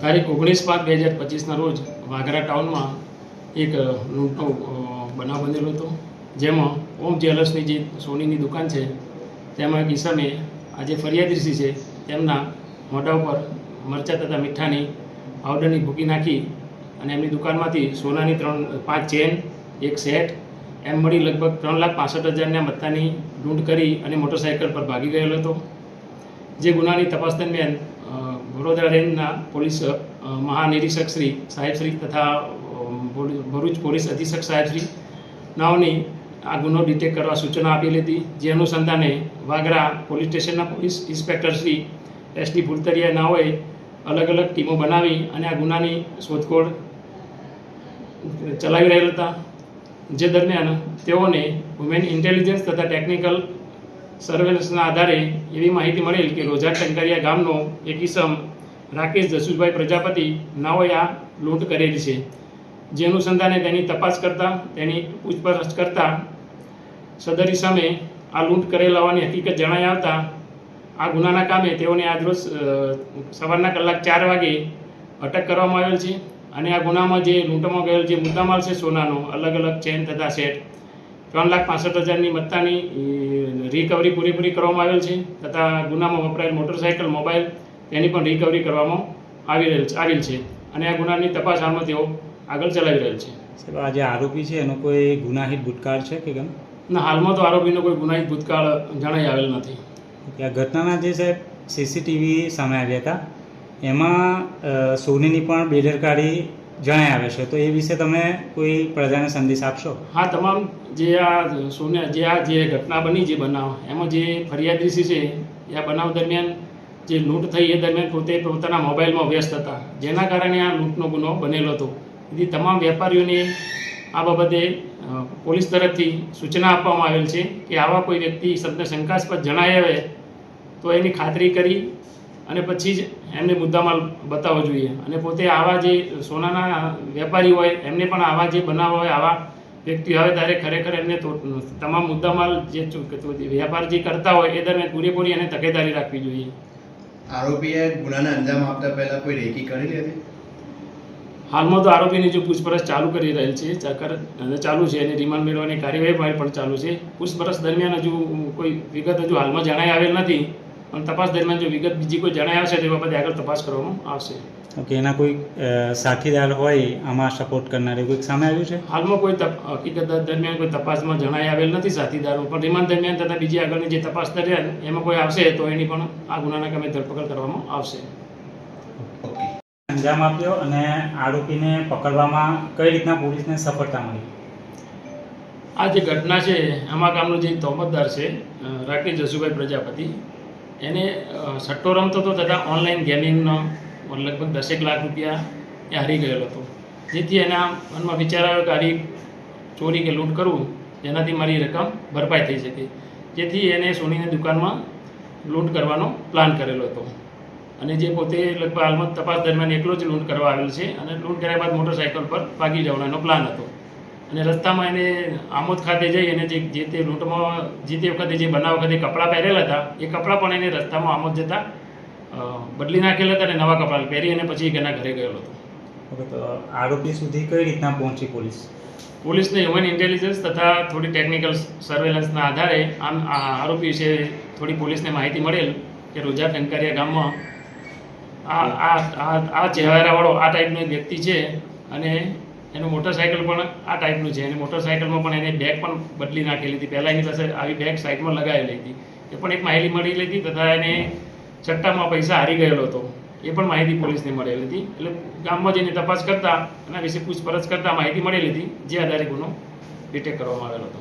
તારીખ ઓગણીસ પાંચ બે હજાર પચીસના રોજ વાઘરા ટાઉનમાં એક લૂંટો બનાવ બનેલો હતો. જેમાં ઓમ જ્વેલર્સની જે સોનીની દુકાન છે, તેમાં એક ઈસમે આજે ફરિયાદીસી છે, તેમના મોઢા ઉપર મરચાં તથા મીઠાની પાવડરની ભૂકી નાખી અને એમની દુકાનમાંથી સોનાની ત્રણ પાંચ ચેન, એક સેટ, એમ મળી લગભગ ત્રણ લાખ પાસઠ હજારના મત્તાની લૂંટ કરી અને મોટરસાઇકલ પર ભાગી ગયેલો હતો. જે ગુનાની તપાસ દરમિયાન વડોદરા રેન્જના પોલીસ મહાનિરીક્ષક શ્રી સાહેબ શ્રી તથા ભરૂચ- પોલીસ અધિક્ષક સાહેબ શ્રી નાઓની આ ગુનો ડિટેક્ટ કરવા સૂચના આપેલી હતી જે અનુસંધાને વાગરા પોલીસ સ્ટેશનના police inspector Shri S D Bhultariya નાઓએ અલગ અલગ ટીમો બનાવી અને આ ગુનાની શોધખોળ ચલાવી રહેલા હતા. જે દરમિયાન તેઓને વુમેન ઇન્ટેલિજન્સ તથા ટેકનિકલ સર્વેલન્સના આધારે એવી માહિતી મળેલ કે રોજા ટંકારિયા ગામનો એક ઈસમ રાકેશ જસુભાઈ પ્રજાપતિ નાઓએ આ લૂંટ કરેલી છે. જે અનુસંધાને તેની તપાસ કરતાં, તેની પૂછપરછ કરતાં સદર ઈસમે આ લૂંટ કરેલ હોવાની હકીકત જણાઈ આવતા આ ગુનાના કામે તેઓને આજરોજ સવારના કલાક ચાર વાગે અટક કરવામાં આવેલ છે અને આ ગુનામાં જે લૂંટમાં ગયેલ જે મુદ્દામાલ છે સોનાનો અલગ અલગ ચેન તથા સેટ ત્રણ લાખ પાસઠ હજારની મત્તાની રિકવરી પૂરેપૂરી કરવામાં આવેલ છે તથા ગુનામાં વપરાયેલ મોટરસાઇકલ મોબાઈલ તેની પણ રિકવરી કરવામાં આવી રહેલ આવેલ છે. અને આ ગુનાની તપાસ હાલમાં તેઓ આગળ ચલાવી રહેલ છે. સાહેબ આ જે આરોપી છે એનો કોઈ ગુનાહિત ભૂતકાળ છે કે કેમ? ના હાલમાં તો આરોપીનો કોઈ ગુનાહિત ભૂતકાળ જણાઈ આવેલ નથી. આ ઘટનાના જે સાહેબ સીસીટીવી સામે આવ્યા હતા એમાં સોનીની પણ બેદરકારી જણાઈ આવે છે. તો એ વિશે તમે કોઈ પ્રજાને સંદેશ આપશો? હા, તમામ જે આ સોનિયા જે આ જે ઘટના બની જે બનાવ, એમાં જે ફરિયાદી છે, એ આ બનાવ દરમિયાન જે લૂંટ થઈ એ દરમિયાન પોતે પોતાના મોબાઈલમાં વ્યસ્ત હતા. જેના કારણે આ લૂંટનો ગુનો બનેલો હતો. તેથી તમામ વેપારીઓને આ બાબતે પોલીસ તરફથી સૂચના આપવામાં આવેલ છે કે આવા કોઈ વ્યક્તિ શબ્દ શંકાસ્પદ જણાય આવે તો એની ખાતરી કરી અને પછી જ એમને મુદ્દામાલ બતાવવો જોઈએ. અને પોતે આવા જે સોનાના વેપારી હોય એમને પણ આવા જે બનાવ હોય આવા વ્યક્તિ આવે ત્યારે ખરેખર એમને તમામ મુદ્દામાલ જે વ્યાપાર વેપાર જે કરતા હોય એ દરમિયાન પૂરેપૂરી એને તકેદારી રાખવી જોઈએ. આરોપીએ ગુનાના અંજામ આપતા પહેલા કોઈ રેકી કરેલી હતી? હાલમાં તો આરોપીની જો પૂછપરછ ચાલુ કરી રહેલ છે ચકર ચાલુ છે અને રિમાન્ડ મેળવવાની કાર્યવાહી પણ ચાલુ છે. પૂછપરછ દરમિયાન હજુ કોઈ વિગત હજુ હાલમાં જણાઈ આવેલ નથી. પણ તપાસ દરમિયાન જો વિગત બીજી કોઈ જણાય આવશે તો એ બાબતે આગળ તપાસ કરવામાં આવશે. ઓકે એના કોઈ સાથીદાર હોય આમાં સપોર્ટ કરનારે કોઈક સામે આવ્યું છે? હાલમાં કોઈ તપ- હકીકત દરમિયાન કોઈ તપાસમાં જણાય આવેલ નથી સાથીદારો પણ રિમાન્ડ દરમિયાન તથા બીજી આગળની જે તપાસ દરમિયાન એમાં કોઈ આવશે તો એની પણ આ ગુનાના કામે ધરપકડ કરવામાં આવશે. ઓકે. અંજામ આપ્યો અને આરોપીને પકડવામાં કઈ રીતના પોલીસને સફળતા મળી? આ જે ઘટના છે આમાં કામનો જે તોમતદાર છે રાકેશ જસુભાઈ પ્રજાપતિ એને સટ્ટો રમતો હતો તથા ઓનલાઈન ગેમિંગનો લગભગ દસેક લાખ રૂપિયા એ હારી ગયેલો હતો. જેથી એના મનમાં વિચાર આવ્યો કે આવી ચોરી કે લૂંટ કરવું જેનાથી મારી રકમ ભરપાઈ થઈ શકે. જેથી એને સોનીની દુકાનમાં લૂંટ કરવાનો પ્લાન કરેલો હતો. અને જે પોતે લગભગ હાલમાં તપાસ દરમિયાન એકલો જ લૂંટ કરવા આવેલ છે અને લૂંટ કર્યા બાદ મોટરસાઇકલ પર ભાગી જવાનો એનો પ્લાન હતો. અને રસ્તામાં એને આમોદ ખાતે જઈ અને જે જે તે લૂંટમાં જે તે વખતે જે બનાવ વખતે કપડાં પહેરેલા હતા એ કપડાં પણ એને રસ્તામાં આમોદ જતા બદલી નાખેલા હતા અને નવા કપડાં પહેરી અને પછી એના ઘરે ગયેલો હતો. આરોપી સુધી કઈ રીતના પહોંચી પોલીસ? પોલીસને હ્યુમન ઇન્ટેલિજન્સ તથા થોડી ટેકનિકલ સર્વેલન્સના આધારે આમ આરોપી વિશે થોડી પોલીસને માહિતી મળેલ કે રોજા ટંકારિયા ગામમાં આ આ આ આ ચહેરાવાળો આ ટાઈપનો વ્યક્તિ છે અને એનું મોટરસાઇકલ પણ આ ટાઈપનું છે. અને મોટરસાઇકલમાં પણ એને બેગ પણ બદલી નાખેલી હતી. પહેલાં એની પાસે આવી બેગ સાઈડમાં લગાવેલી હતી. એ પણ એક માહિતી મળી હતી તથા એને ચટ્ટામાં પૈસા હારી ગયેલો હતો. એ પણ માહિતી પોલીસને મળેલી હતી. એટલે ગામમાં જઈને તપાસ કરતાં એના વિશે પૂછપરછ કરતાં માહિતી મળેલી હતી, જે આધારે ગુનો ડિટેક્ટ કરવામાં આવેલો હતો.